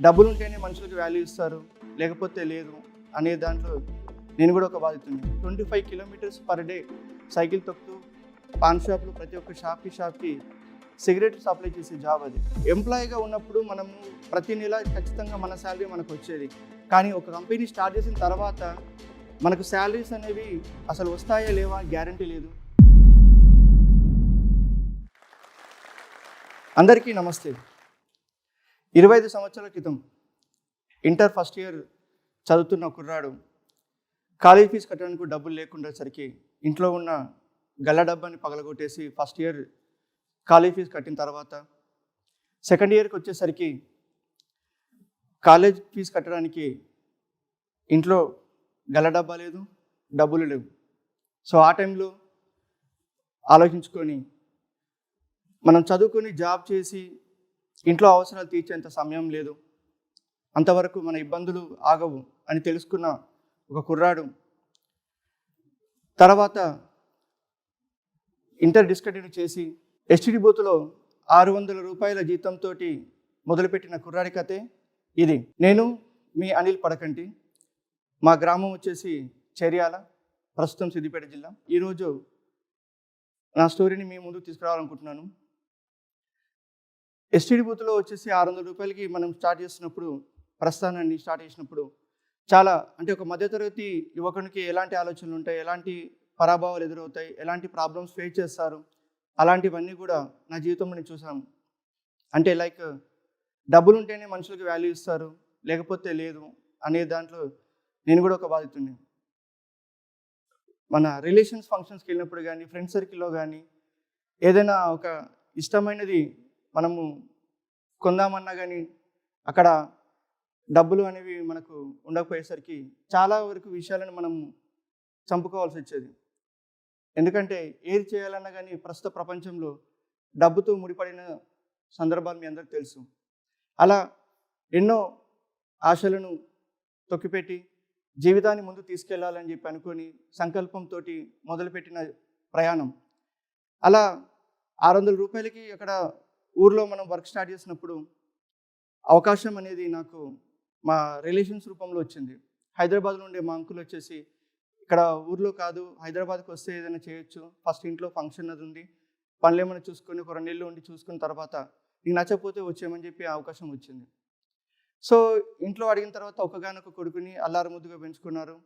డబ్బులు ఉంటేనే మనుషులకు వాల్యూ ఇస్తారు లేకపోతే లేదు అనే దాంట్లో నేను కూడా ఒక బాధితుని twenty five kilometres per day cycle తొక్కుతూ పాన్ షాప్లో ప్రతి ఒక్క షాప్కి షాప్కి సిగరెట్ సప్లై చేసే జాబ్ అది. ఎంప్లాయీగా ఉన్నప్పుడు మనము ప్రతి నెల ఖచ్చితంగా మన శాలరీ మనకు వచ్చేది. కానీ ఒక కంపెనీ స్టార్ట్ చేసిన తర్వాత మనకు శాలరీస్ అనేవి అసలు వస్తాయా లేవా గ్యారంటీ లేదు. అందరికీ నమస్తే. ఇరవై ఐదు సంవత్సరాల క్రితం ఇంటర్ ఫస్ట్ ఇయర్ చదువుతున్న కుర్రాడు కాలేజ్ ఫీజు కట్టడానికి డబ్బులు లేకుండేసరికి ఇంట్లో ఉన్న గల్ల డబ్బాని పగలగొట్టేసి ఫస్ట్ ఇయర్ కాలేజ్ ఫీజు కట్టిన తర్వాత సెకండ్ ఇయర్కి వచ్చేసరికి కాలేజ్ ఫీజు కట్టడానికి ఇంట్లో గల్ల డబ్బా లేదు డబ్బులు లేవు. సో ఆ టైంలో ఆలోచించుకొని మనం చదువుకొని జాబ్ చేసి ఇంట్లో అవసరాలు తీర్చేంత సమయం లేదు. అంతవరకు మన ఇబ్బందులు ఆగవు అని తెలుసుకున్న ఒక కుర్రాడు తర్వాత ఇంటర్ డిస్కంటిన్యూ చేసి ఎస్టిడి బూత్లో ఆరు వందల రూపాయల జీతంతో మొదలుపెట్టిన కుర్రాడి కథే ఇది. నేను మీ అనిల్ పడకంటి మా గ్రామం వచ్చేసి చర్యాల ప్రస్తుతం సిద్దిపేట జిల్లా. ఈరోజు నా స్టోరీని మీ ముందుకు తీసుకురావాలనుకుంటున్నాను. ఎస్టీడీ బూత్లో వచ్చేసి ఆరు వందల రూపాయలకి మనం స్టార్ట్ చేసినప్పుడు ప్రస్థానాన్ని స్టార్ట్ చేసినప్పుడు చాలా అంటే ఒక మధ్యతరగతి యువకునికి ఎలాంటి ఆలోచనలు ఉంటాయి? ఎలాంటి పరాభావాలు ఎదురవుతాయి? ఎలాంటి ప్రాబ్లమ్స్ ఫేస్ చేస్తారు? అలాంటివన్నీ కూడా నా జీవితంలో నేను చూసాను అంటే లైక్ డబ్బులు ఉంటేనే మనుషులకు వాల్యూ ఇస్తారు లేకపోతే లేదు అనే దాంట్లో నేను కూడా ఒక బాధితుడిని. మన రిలేషన్స్ ఫంక్షన్స్కి వెళ్ళినప్పుడు కానీ ఫ్రెండ్ సర్కిల్లో కానీ ఏదైనా ఒక ఇష్టమైనది మనము కొందామన్నా కానీ అక్కడ డబ్బులు అనేవి మనకు ఉండకపోయేసరికి చాలా వరకు విషయాలను మనం చంపుకోవాల్సి వచ్చేది. ఎందుకంటే ఏది చేయాలన్నా కానీ ప్రస్తుత ప్రపంచంలో డబ్బుతో ముడిపడిన సందర్భాలు మీ అందరికి తెలుసు. అలా ఎన్నో ఆశలను తొక్కిపెట్టి జీవితాన్ని ముందు తీసుకెళ్ళాలని చెప్పి అనుకొని సంకల్పంతో మొదలుపెట్టిన ప్రయాణం. అలా ఆరు వందల రూపాయలకి అక్కడ ఊర్లో మనం వర్క్ స్టార్ట్ చేసినప్పుడు అవకాశం అనేది నాకు మా రిలేషన్స్ రూపంలో వచ్చింది. హైదరాబాద్లో ఉండే మా అంకుల్ వచ్చేసి ఇక్కడ ఊర్లో కాదు హైదరాబాద్కి వస్తే ఏదైనా చేయొచ్చు. ఫస్ట్ ఇంట్లో ఫంక్షన్ అది ఉంది. పనులు ఏమైనా చూసుకొని ఒక రెండు నెలలు ఉండి చూసుకున్న తర్వాత నీకు నచ్చకపోతే వచ్చేయమని చెప్పి అవకాశం వచ్చింది. సో ఇంట్లో అడిగిన తర్వాత ఒకగానొక కొడుకుని అల్లారు ముద్దుగా పెంచుకున్నారు.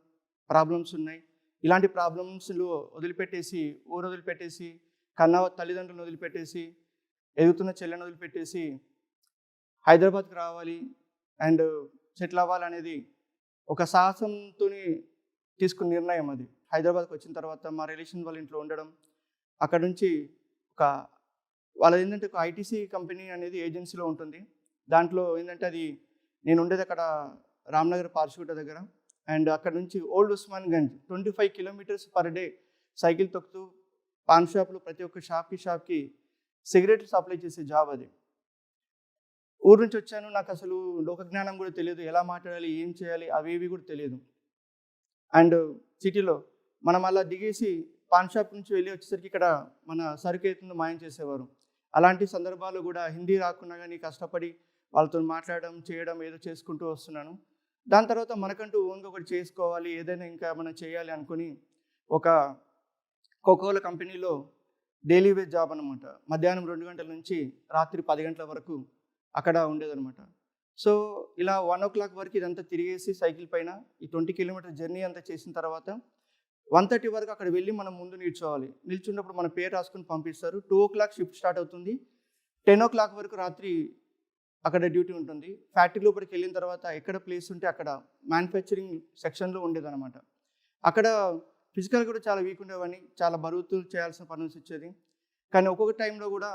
ప్రాబ్లమ్స్ ఉన్నాయి. ఇలాంటి ప్రాబ్లమ్స్లు వదిలిపెట్టేసి ఊరు వదిలిపెట్టేసి కన్న తల్లిదండ్రులను వదిలిపెట్టేసి ఎదుగుతున్న చెల్లెని వదిలిపెట్టేసి హైదరాబాద్కి రావాలి అండ్ సెటిల్ అవ్వాలనేది ఒక సాహసంతో తీసుకున్న నిర్ణయం అది. హైదరాబాద్కి వచ్చిన తర్వాత మా రిలేషన్ వాళ్ళ ఇంట్లో ఉండడం అక్కడ నుంచి ఒక వాళ్ళది ఏంటంటే ఒక ఐటీసీ కంపెనీ అనేది ఏజెన్సీలో ఉంటుంది. దాంట్లో ఏంటంటే అది నేను ఉండేది అక్కడ రామ్నగర్ పార్షుగుట్ట దగ్గర అండ్ అక్కడ నుంచి old Osmanganj twenty five kilometres per day cycle తొక్కుతూ పాన్ షాప్లో ప్రతి ఒక్క షాప్కి షాప్కి సిగరెట్ సప్లై చేసే జాబ్ అది. ఊరు నుంచి వచ్చాను నాకు అసలు లోక జ్ఞానం కూడా తెలియదు. ఎలా మాట్లాడాలి ఏం చేయాలి అవి ఇవి కూడా తెలియదు. అండ్ సిటీలో మనం అలా దిగేసి పాన్ షాప్ నుంచి వెళ్ళి వచ్చేసరికి ఇక్కడ మన సరుకు అవుతుందో మాయం చేసేవారు. అలాంటి సందర్భాలు కూడా హిందీ రాకున్నా కానీ కష్టపడి వాళ్ళతో మాట్లాడడం చేయడం ఏదో చేసుకుంటూ వస్తున్నాను. దాని తర్వాత మనకంటూ ఓన్గా ఒకటి చేసుకోవాలి ఏదైనా ఇంకా మనం చేయాలి అనుకుని ఒక కోకోల కంపెనీలో డైలీ వేజ్ జాబ్ అనమాట మధ్యాహ్నం రెండు గంటల నుంచి రాత్రి పది గంటల వరకు అక్కడ ఉండేదన్నమాట. సో ఇలా వన్ ఓ క్లాక్ వరకు ఇదంతా తిరిగేసి సైకిల్ పైన ఈ ట్వంటీ కిలోమీటర్ జర్నీ అంతా చేసిన తర్వాత వన్ థర్టీ వరకు అక్కడ వెళ్ళి మనం ముందు నిల్చోవాలి. నిల్చున్నప్పుడు మన పేరు రాసుకుని పంపిస్తారు. Two o'clock shift start అవుతుంది. టెన్ ఓ క్లాక్ వరకు రాత్రి అక్కడ డ్యూటీ ఉంటుంది. ఫ్యాక్టరీ లోపలికి వెళ్ళిన తర్వాత ఎక్కడ ప్లేస్ ఉంటే అక్కడ మ్యానుఫ్యాక్చరింగ్ సెక్షన్లో ఉండేదన్నమాట. అక్కడ ఫిజికల్ కూడా చాలా వీక్ ఉండేవాడిని. చాలా బరువుతూ చేయాల్సిన పని వచ్చేది. కానీ ఒక్కొక్క టైంలో కూడా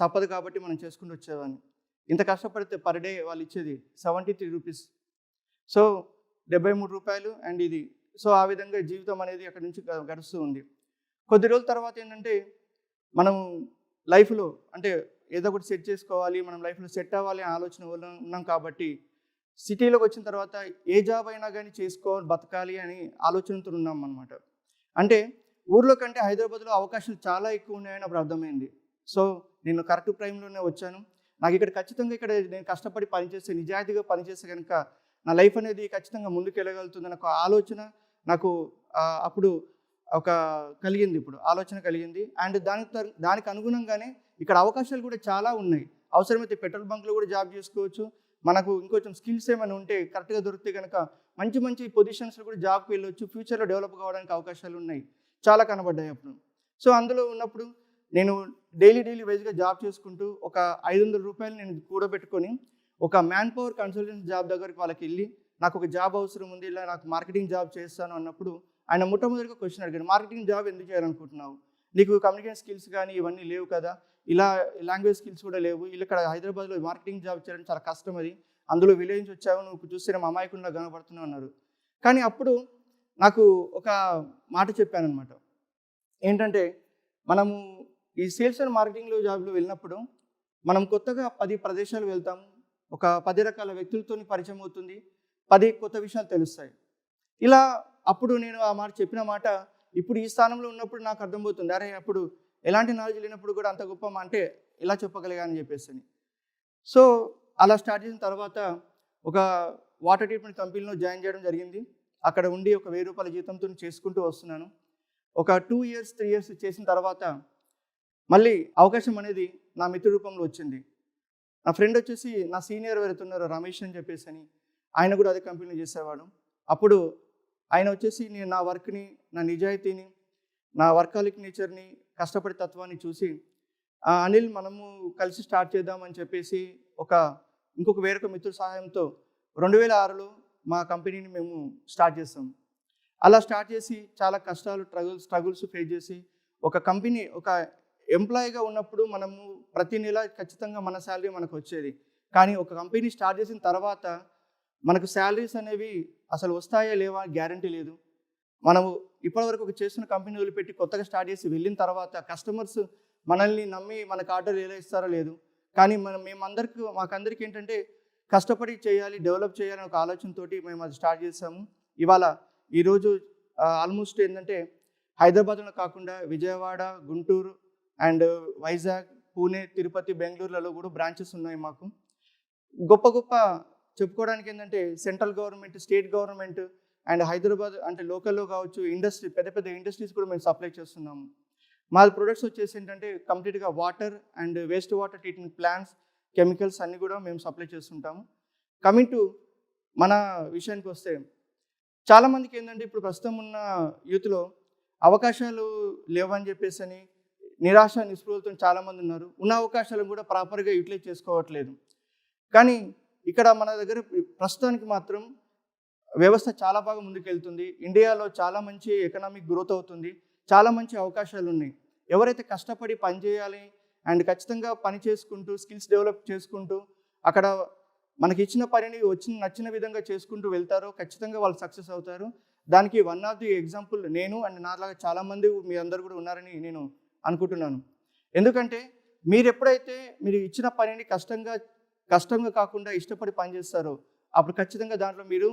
తప్పదు కాబట్టి మనం చేసుకుంటూ వచ్చేవాడిని. ఇంత కష్టపడితే పర్ డే వాళ్ళు ఇచ్చేది సెవెంటీ త్రీ రూపీస్. సో డెబ్బై మూడు రూపాయలు అండ్ ఇది. సో ఆ విధంగా జీవితం అనేది అక్కడ నుంచి గడుస్తూ ఉంది. కొద్ది రోజుల తర్వాత ఏంటంటే మనం లైఫ్లో అంటే ఏదో ఒకటి సెట్ చేసుకోవాలి మనం లైఫ్లో సెట్ అవ్వాలి అనే ఆలోచన ఉన్నాం కాబట్టి సిటీలోకి వచ్చిన తర్వాత ఏ జాబ్ అయినా కానీ చేసుకోవాలి బతకాలి అని ఆలోచనతో ఉన్నాం అనమాట అంటే ఊర్లో కంటే హైదరాబాద్లో అవకాశాలు చాలా ఎక్కువ ఉన్నాయని అప్పుడు అర్థమైంది. సో నేను కరెక్ట్ టైంలోనే వచ్చాను. నాకు ఇక్కడ ఖచ్చితంగా ఇక్కడ నేను కష్టపడి పనిచేస్తే నిజాయితీగా పనిచేస్తే కనుక నా లైఫ్ అనేది ఖచ్చితంగా ముందుకు వెళ్ళగలుగుతుందని ఒక ఆలోచన నాకు అప్పుడు ఒక కలిగింది ఇప్పుడు ఆలోచన కలిగింది. అండ్ దానికి దానికి అనుగుణంగానే ఇక్కడ అవకాశాలు కూడా చాలా ఉన్నాయి. అవసరమైతే పెట్రోల్ బంక్లో కూడా జాబ్ చేసుకోవచ్చు. మనకు ఇంకొంచెం స్కిల్స్ ఏమైనా ఉంటే కరెక్ట్గా దొరికితే కనుక మంచి మంచి పొజిషన్స్లో కూడా జాబ్కి వెళ్ళొచ్చు ఫ్యూచర్లో డెవలప్ కావడానికి అవకాశాలు ఉన్నాయి. చాలా కనబడ్డాయి అప్పుడు. సో అందులో ఉన్నప్పుడు నేను డైలీ డైలీ వైజ్గా జాబ్ చేసుకుంటూ ఒక ఐదు వందల రూపాయలు నేను కూడబెట్టుకొని ఒక మ్యాన్ పవర్ కన్సల్టెన్సీ జాబ్ దగ్గరికి వాళ్ళకి వెళ్ళి నాకు ఒక జాబ్ అవసరం ఉంది ఇలా నాకు మార్కెటింగ్ జాబ్ చేస్తాను అన్నప్పుడు ఆయన మొట్టమొదటిగా క్వశ్చన్ అడిగాడు మార్కెటింగ్ జాబ్ ఎందుకు చేయాలనుకుంటున్నావు? నీకు కమ్యూనికేషన్ స్కిల్స్ కానీ ఇవన్నీ లేవు కదా. ఇలా లాంగ్వేజ్ స్కిల్స్ కూడా లేవు. ఇలా ఇక్కడ హైదరాబాద్లో మార్కెటింగ్ జాబ్ చేయడం చాలా కష్టం అది. అందులో విలేజ్ నుంచి వచ్చావు నువ్వు చూస్తే మా అమాయకుండా కనబడుతున్నావు అన్నారు కానీ అప్పుడు నాకు ఒక మాట చెప్పాను అనమాట ఏంటంటే మనము ఈ సేల్స్ అండ్ మార్కెటింగ్లో జాబ్లో వెళ్ళినప్పుడు మనం కొత్తగా పది ప్రదేశాలు వెళ్తాము ఒక పది రకాల వ్యక్తులతో పరిచయం అవుతుంది పది కొత్త విషయాలు తెలుస్తాయి. ఇలా అప్పుడు నేను ఆ మాట చెప్పిన మాట ఇప్పుడు ఈ స్థానంలో ఉన్నప్పుడు నాకు అర్థమవుతుంది. అరే అప్పుడు ఎలాంటి నాలెడ్జ్ లేనప్పుడు కూడా అంత గొప్ప అంటే ఎలా చెప్పగలిగా అని చెప్పేసి సో అలా స్టార్ట్ చేసిన తర్వాత ఒక వాటర్ ట్రీట్మెంట్ కంపెనీలో జాయిన్ చేయడం జరిగింది. అక్కడ ఉండి ఒక వెయ్యి రూపాయల జీతంతో చేసుకుంటూ వస్తున్నాను. ఒక టూ ఇయర్స్ త్రీ ఇయర్స్ చేసిన తర్వాత మళ్ళీ అవకాశం అనేది నా మిత్ర రూపంలో వచ్చింది. నా ఫ్రెండ్ వచ్చేసి నా సీనియర్ వెళ్తున్నారు రమేష్ అని చెప్పేసి అని ఆయన కూడా అదే కంపెనీలో చేసేవాడు. అప్పుడు ఆయన వచ్చేసి నేను నా వర్క్ని నా నిజాయితీని నా వర్కాలిక్ నేచర్ని కష్టపడి తత్వాన్ని చూసి "ఆ, అనిల్ మనము కలిసి స్టార్ట్ చేద్దామని చెప్పేసి ఒక ఇంకొక వేరొక మిత్రుల సహాయంతో రెండు వేల ఆరులో మా కంపెనీని మేము స్టార్ట్ చేస్తాం అలా స్టార్ట్ చేసి చాలా కష్టాలు ట్రగుల్స్ స్ట్రగుల్స్ ఫేస్ చేసి ఒక కంపెనీ ఒక ఎంప్లాయీగా ఉన్నప్పుడు మనము ప్రతి నెల ఖచ్చితంగా మన శాలరీ మనకు వచ్చేది. కానీ ఒక కంపెనీ స్టార్ట్ చేసిన తర్వాత మనకు శాలరీస్ అనేవి అసలు వస్తాయా లేవా గ్యారంటీ లేదు. మనము ఇప్పటివరకు ఒక చేసిన కంపెనీ వదిలిపెట్టి కొత్తగా స్టార్ట్ చేసి వెళ్ళిన తర్వాత కస్టమర్స్ మనల్ని నమ్మి మనకు ఆర్డర్ ఎలా ఇస్తారో లేదు. కానీ మనం మేమందరికి మాకందరికి ఏంటంటే కష్టపడి చేయాలి డెవలప్ చేయాలని ఒక ఆలోచనతోటి మేము అది స్టార్ట్ చేసాము. ఇవాళ ఈరోజు ఆల్మోస్ట్ ఏంటంటే హైదరాబాద్లో కాకుండా విజయవాడ గుంటూరు అండ్ వైజాగ్ పూణే తిరుపతి బెంగళూరులలో కూడా బ్రాంచెస్ ఉన్నాయి మాకు. గొప్ప గొప్ప చెప్పుకోవడానికి ఏంటంటే central government state government and Hyderabad అంటే లోకల్లో కావచ్చు ఇండస్ట్రీ పెద్ద పెద్ద ఇండస్ట్రీస్ కూడా మేము సప్లై చేస్తున్నాము. మా ప్రొడక్ట్స్ వచ్చేసి ఏంటంటే కంప్లీట్గా water and waste water treatment plants chemicals అన్నీ కూడా మేము సప్లై చేస్తుంటాము. కమింగ్ టు మన విషయానికి వస్తే చాలామందికి ఏంటంటే ఇప్పుడు ప్రస్తుతం ఉన్న యూత్లో అవకాశాలు లేవని చెప్పేసి అని నిరాశ నిస్పృహలతో చాలామంది ఉన్నారు. ఉన్న అవకాశాలను కూడా ప్రాపర్గా యూటిలైజ్ చేసుకోవట్లేదు. కానీ ఇక్కడ మన దగ్గర ప్రస్తుతానికి మాత్రం వ్యవస్థ చాలా బాగా ముందుకెళ్తుంది. ఇండియాలో చాలా మంచి ఎకనామిక్ గ్రోత్ అవుతుంది. చాలా మంచి అవకాశాలు ఉన్నాయి. ఎవరైతే కష్టపడి పని చేయాలి అండ్ ఖచ్చితంగా పని చేసుకుంటూ స్కిల్స్ డెవలప్ చేసుకుంటూ అక్కడ మనకి ఇచ్చిన పనిని వచ్చిన నచ్చిన విధంగా చేసుకుంటూ వెళ్తారో ఖచ్చితంగా వాళ్ళు సక్సెస్ అవుతారు. దానికి వన్ ఆఫ్ ది ఎగ్జాంపుల్ నేను అండ్ నాలాగా చాలామంది మీ అందరు కూడా ఉన్నారని నేను అనుకుంటున్నాను. ఎందుకంటే మీరు ఎప్పుడైతే మీరు ఇచ్చిన పనిని కష్టంగా కష్టంగా కాకుండా ఇష్టపడి పనిచేస్తారో అప్పుడు ఖచ్చితంగా దాంట్లో మీరు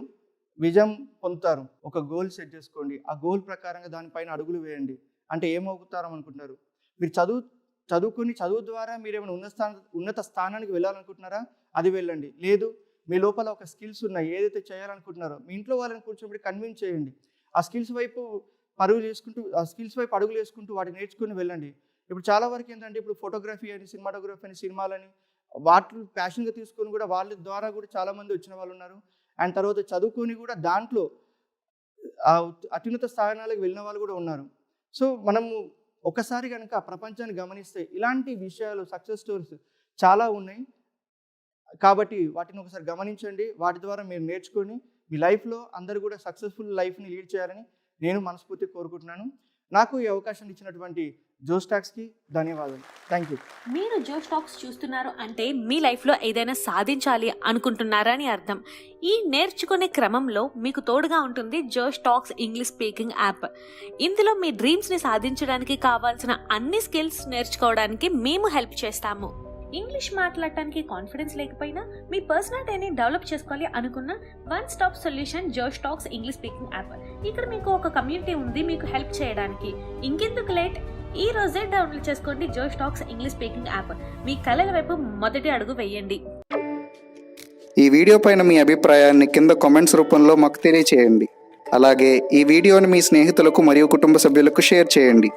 విజయం పొందుతారు. ఒక గోల్ సెట్ చేసుకోండి. ఆ గోల్ ప్రకారంగా దానిపైన అడుగులు వేయండి. అంటే ఏమవుతారు అనుకుంటున్నారు? మీరు చదువు చదువుకుని చదువు ద్వారా మీరు ఏమైనా ఉన్నత స్థాన ఉన్నత స్థానానికి వెళ్ళాలనుకుంటున్నారా? అది వెళ్ళండి. లేదు మీ లోపల ఒక స్కిల్స్ ఉన్నాయి. ఏదైతే చేయాలనుకుంటున్నారో మీ ఇంట్లో వాళ్ళని కూర్చోబెట్టి కన్విన్స్ చేయండి. ఆ స్కిల్స్ వైపు పరుగులు చేసుకుంటూ ఆ స్కిల్స్ వైపు అడుగులు వేసుకుంటూ వాటిని నేర్చుకుని వెళ్ళండి. ఇప్పుడు చాలా వరకు ఏంటంటే ఇప్పుడు ఫోటోగ్రఫీ అని సినిమాటోగ్రఫీ అని సినిమాలని వాటిని ప్యాషన్గా తీసుకొని కూడా వాళ్ళ ద్వారా కూడా చాలామంది వచ్చిన వాళ్ళు ఉన్నారు. అండ్ తర్వాత చదువుకొని కూడా దాంట్లో అత్యున్నత స్థానాలకు వెళ్ళిన వాళ్ళు కూడా ఉన్నారు. సో మనము ఒకసారి కనుక ప్రపంచాన్ని గమనిస్తే ఇలాంటి విషయాలు సక్సెస్ స్టోరీస్ చాలా ఉన్నాయి. కాబట్టి వాటిని ఒకసారి గమనించండి. వాటి ద్వారా మీరు నేర్చుకొని మీ లైఫ్లో అందరూ కూడా సక్సెస్ఫుల్ లైఫ్ని లీడ్ చేయాలని నేను మనస్ఫూర్తి కోరుకుంటున్నాను. నాకు ఈ అవకాశం ఇచ్చినటువంటి జోస్టాక్స్కి ధన్యవాదాలు. Thank you. మీరు జోస్ స్టాక్స్ చూస్తున్నారు అంటే మీ లైఫ్లో ఏదైనా సాధించాలి అనుకుంటున్నారని అర్థం. ఈ నేర్చుకునే క్రమంలో మీకు తోడుగా ఉంటుంది జోష్ స్టాక్స్ ఇంగ్లీష్ స్పీకింగ్ యాప్. ఇందులో మీ డ్రీమ్స్ని సాధించడానికి కావాల్సిన అన్ని స్కిల్స్ నేర్చుకోవడానికి మేము హెల్ప్ చేస్తాము. ఇంగ్లీష్ మాట్లాడటానికి కాన్ఫిడెన్స్ లేకపోయినా మీ పర్సనాలిటీని డెవలప్ చేసుకోవాలి అనుకున్న one stop solution Josh Talks English speaking app. ఇక్కడ మీకు ఒక కమ్యూనిటీ ఉంది మీకు హెల్ప్ చేయడానికి. ఇంకెందుకు లేట్? ఈ రోజే డౌన్లోడ్ చేసుకోండి Josh Talks English speaking app. మీ కళల వైపు మొదటి అడుగు వేయండి. ఈ వీడియో పైన మీ అభిప్రాయాన్ని కింద కామెంట్స్ రూపంలో మాకు తెలియచేయండి. అలాగే ఈ వీడియోని మీ స్నేహితులకు మరియు కుటుంబ సభ్యులకు షేర్ చేయండి.